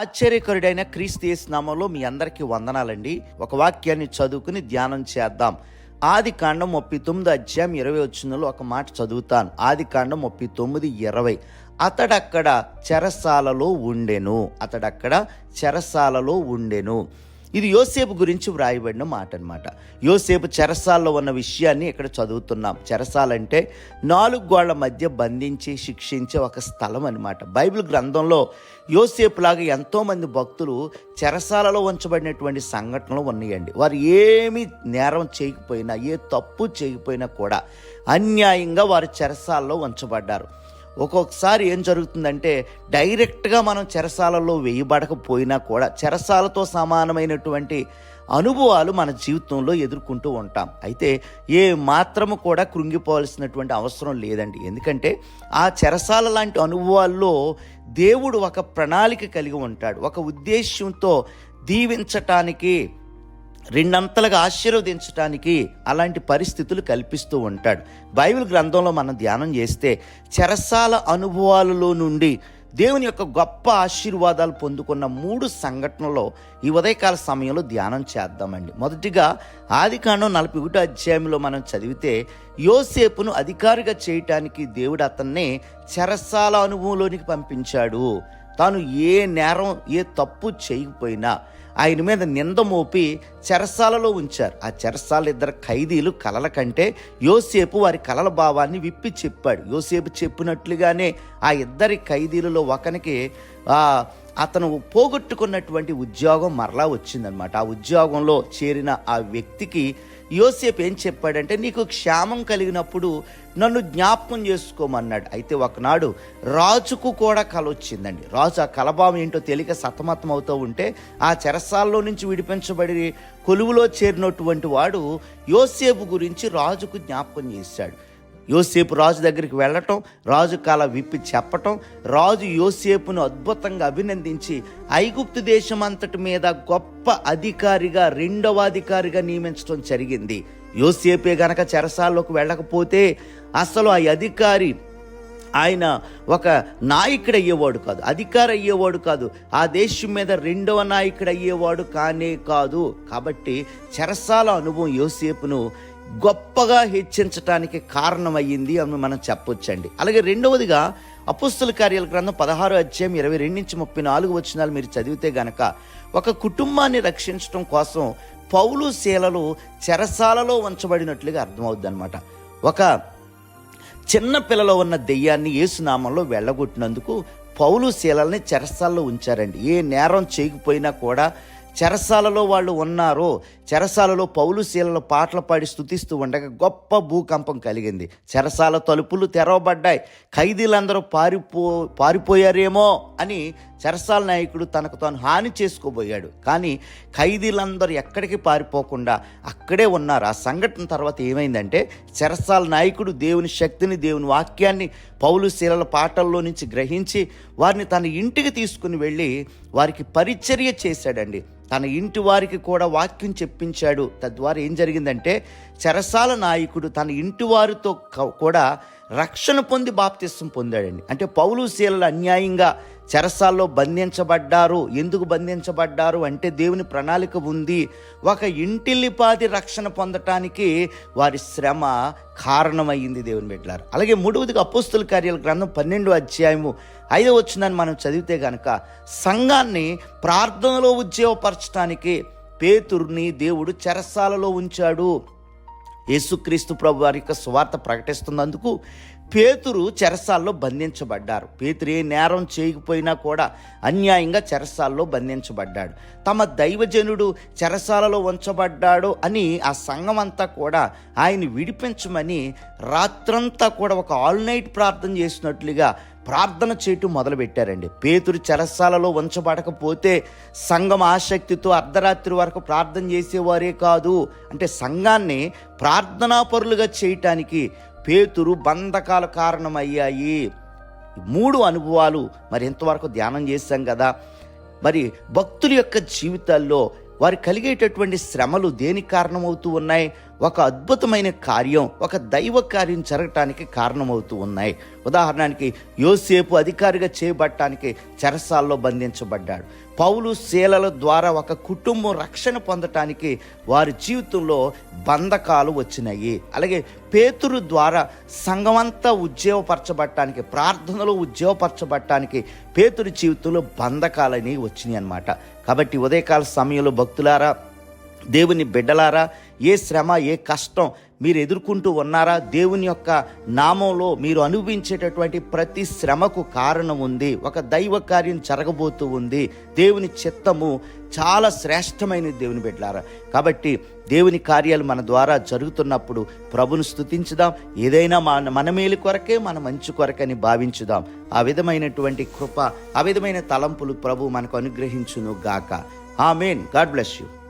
ఆశ్చర్యకరుడైన క్రీస్తు నామంలో మీ అందరికీ వందనాలండి. ఒక వాక్యాన్ని చదువుకుని ధ్యానం చేద్దాం. ఆది కాండం ముప్పై తొమ్మిది అధ్యాయం ఇరవై వచ్చినలో ఒక మాట చదువుతాను. ఆది కాండం ముప్పై తొమ్మిది ఇరవై. అతడక్కడ చెరసాలలో ఉండెను. అతడక్కడ చెరసాలలో ఉండెను. ఇది యోసేపు గురించి వ్రాయబడిన మాట అనమాట యోసేపు చెరసాల్లో ఉన్న విషయాన్ని ఇక్కడ చదువుతున్నాం. చెరసాలంటే నాలుగు గోళ్ళ మధ్య బంధించి శిక్షించే ఒక స్థలం అనమాట బైబిల్ గ్రంథంలో యోసేపులాగా ఎంతోమంది భక్తులు చెరసాలలో ఉంచబడినటువంటి సంఘటనలు ఉన్నాయండి. వారు ఏమి నేరం చేయకపోయినా ఏ తప్పు చేయకపోయినా కూడా అన్యాయంగా వారు చెరసాల్లో ఉంచబడ్డారు. ఒక్కొక్కసారి ఏం జరుగుతుందంటే డైరెక్ట్గా మనం చెరసాలలో వేయబడకపోయినా కూడా చెరసాలతో సమానమైనటువంటి అనుభవాలు మన జీవితంలో ఎదుర్కొంటూ ఉంటాం. అయితే ఏ మాత్రము కూడా కృంగిపోవాల్సినటువంటి అవసరం లేదండి. ఎందుకంటే ఆ చెరసాల లాంటి అనుభవాల్లో దేవుడు ఒక ప్రణాళిక కలిగి ఉంటాడు. ఒక ఉద్దేశ్యంతో దీవించటానికి రెండంతలుగా ఆశీర్వదించడానికి అలాంటి పరిస్థితులు కల్పిస్తూ ఉంటాడు. బైబిల్ గ్రంథంలో మనం ధ్యానం చేస్తే చెరసాల అనుభవాలలో నుండి దేవుని యొక్క గొప్ప ఆశీర్వాదాలు పొందుకున్న మూడు సంఘటనలో ఈ ఉదయకాల సమయంలో ధ్యానం చేద్దామండి. మొదటిగా ఆది కాండం నలభై ఒకటి అధ్యాయంలో మనం చదివితే యోసేపును అధికారిగా చేయటానికి దేవుడు అతన్ని చెరసాల అనుభవంలోనికి పంపించాడు. తాను ఏ నేరం ఏ తప్పు చేయకపోయినా ఆయన మీద నింద మోపి చెరసాలలో ఉంచారు. ఆ చెరసాల ఇద్దరు ఖైదీలు కలల కంటే యోసేపు వారి కలల భావాన్ని విప్పి చెప్పాడు. యోసేపు చెప్పినట్లుగానే ఆ ఇద్దరి ఖైదీలలో ఒకనికి ఆ అతను పోగొట్టుకున్నటువంటి ఉద్యోగం మరలా వచ్చిందనమాట ఆ ఉద్యోగంలో చేరిన ఆ వ్యక్తికి యోసేపు ఏం చెప్పాడంటే నీకు క్షేమం కలిగినప్పుడు నన్ను జ్ఞాపకం చేసుకోమన్నాడు. అయితే ఒకనాడు రాజుకు కూడా కల వచ్చిందండి. రాజు ఆ కలభావం ఏంటో తెలియక సతమతం అవుతూ ఉంటే ఆ చెరసాల్లో నుంచి విడిపించబడి కొలువులో చేరినటువంటి వాడు యోసేపు గురించి రాజుకు జ్ఞాపకం చేశాడు. యోసేపు రాజు దగ్గరికి వెళ్ళటం రాజు కాల విప్పి చెప్పటం రాజు యోసేపును అద్భుతంగా అభినందించి ఐగుప్తు దేశం అంతటి మీద గొప్ప అధికారిగా రెండవ అధికారిగా నియమించడం జరిగింది. యోసేపే గనక చెరసాల్లోకి వెళ్ళకపోతే అసలు ఆ అధికారి ఆయన ఒక నాయకుడు అయ్యేవాడు కాదు అధికారి అయ్యేవాడు కాదు. ఆ దేశం మీద రెండవ నాయకుడు అయ్యేవాడు కానే కాదు. కాబట్టి చెరసాల అనుభవం యోసేపును గొప్పగా హెచ్చించటానికి కారణమయ్యింది అని మనం చెప్పొచ్చండి. అలాగే రెండవదిగా అపుస్తుల కార్యాల గ్రంథం పదహారు అధ్యాయం ఇరవై రెండు నుంచి ముప్పై నాలుగు వచ్చినాలు మీరు చదివితే గనక ఒక కుటుంబాన్ని రక్షించడం కోసం పౌలు శీలలు చెరసాలలో ఉంచబడినట్లుగా అర్థమవుద్ది అనమాట ఒక చిన్న పిల్లలో ఉన్న దెయ్యాన్ని ఏసునామంలో వెళ్ళగొట్టినందుకు పౌలు శీలల్ని చెరసాల్లో ఉంచారండి. ఏ నేరం చేయకపోయినా కూడా చెరసాలలో వాళ్ళు ఉన్నారో చెరసాలలో పౌలు శీలలో పాటలు పాడి స్థుతిస్తూ ఉండగా గొప్ప భూకంపం కలిగింది. చెరసాల తలుపులు తెరవబడ్డాయి. ఖైదీలందరూ పారిపో పారిపోయారేమో అని చెరసాల నాయకుడు తనకు తాను హాని చేసుకోబోయాడు. కానీ ఖైదీలందరూ ఎక్కడికి పారిపోకుండా అక్కడే ఉన్నారు. ఆ సంఘటన తర్వాత ఏమైందంటే చెరసాల నాయకుడు దేవుని శక్తిని దేవుని వాక్యాన్ని పౌలు శీలల పాటల్లో నుంచి గ్రహించి వారిని తన ఇంటికి తీసుకుని వెళ్ళి వారికి పరిచర్య చేశాడండి. తన ఇంటి వారికి కూడా వాక్యం చెప్పించాడు. తద్వారా ఏం జరిగిందంటే చెరసాల నాయకుడు తన ఇంటి వారితో కూడా రక్షణ పొంది బాప్తిస్తం పొందాడండి. అంటే పౌలు శీలలు అన్యాయంగా చెరసాల్లో బంధించబడ్డారు. ఎందుకు బంధించబడ్డారు? అంటే దేవుని ప్రణాళిక ఉంది. ఒక ఇంటిల్లిపాది రక్షణ పొందటానికి వారి శ్రమ కారణమైంది దేవుని బిడ్డలారు. అలాగే మూడవదిగా అపోస్తుల కార్యాల గ్రంథం పన్నెండు అధ్యాయము ఐదో వచ్చిందని మనం చదివితే కనుక సంఘాన్ని ప్రార్థనలో ఉద్యోగపరచడానికి పేతుర్ని దేవుడు చెరసాలలో ఉంచాడు. యేసుక్రీస్తు ప్రభు వారి యొక్క స్వార్థ ప్రకటిస్తున్నందుకు పేతురు చెరసాల్లో బంధించబడ్డారు. పేతురు ఏ నేరం చేయకపోయినా కూడా అన్యాయంగా చెరసాల్లో బంధించబడ్డాడు. తమ దైవజనుడు చెరసాలలో ఉంచబడ్డాడు అని ఆ సంఘం అంతా కూడా ఆయన విడిపించమని రాత్రంతా కూడా ఒక ఆల్ నైట్ ప్రార్థన చేసినట్లుగా ప్రార్థన చేయటం మొదలుపెట్టారండి. పేతురు చెరసాలలో ఉంచబడకపోతే సంఘం ఆసక్తితో అర్ధరాత్రి వరకు ప్రార్థన చేసేవారే కాదు. అంటే సంఘాన్ని ప్రార్థనాపరులుగా చేయటానికి పేతురు బంధకాలు కారణమయ్యాయి. మూడు అనుభవాలు మరి ఇంతవరకు ధ్యానం చేశాం కదా? మరి భక్తుల యొక్క జీవితాల్లో వారు కలిగేటటువంటి శ్రమలు దేనికి కారణమవుతూ ఉన్నాయి? ఒక అద్భుతమైన కార్యం ఒక దైవ కార్యం జరగటానికి కారణమవుతూ ఉన్నాయి. ఉదాహరణకి యోసేపు అధికారిగా చేయబడటానికి చెరసాల్లో బంధించబడ్డాడు. పౌలు శీలల ద్వారా ఒక కుటుంబం రక్షణ పొందటానికి వారి జీవితంలో బంధకాలు వచ్చినాయి. అలాగే పేతురు ద్వారా సంఘమంతా ఉద్యోగపరచబడటానికి ప్రార్థనలో ఉద్యోగపరచబడటానికి పేతురు జీవితంలో బంధకాలని వచ్చినాయి అన్నమాట కాబట్టి ఉదయకాల సమయంలో భక్తులారా దేవుని బిడ్డలారా ఏ శ్రమ ఏ కష్టం మీరు ఎదుర్కొంటూ ఉన్నారా దేవుని యొక్క నామంలో మీరు అనుభవించేటటువంటి ప్రతి శ్రమకు కారణం ఉంది ఒక దైవ కార్యం జరగబోతూ ఉంది. దేవుని చిత్తము చాలా శ్రేష్టమైన దేవుని బిడ్డలారా. కాబట్టి దేవుని కార్యాలు మన ద్వారా జరుగుతున్నప్పుడు ప్రభును స్థుతించుదాం ఏదైనా మన మన మేలు కొరకే మన మంచి కొరకని భావించుదాం. ఆ విధమైనటువంటి కృప ఆ విధమైన తలంపులు ప్రభు మనకు అనుగ్రహించును గాక ఆమెన్. God bless you.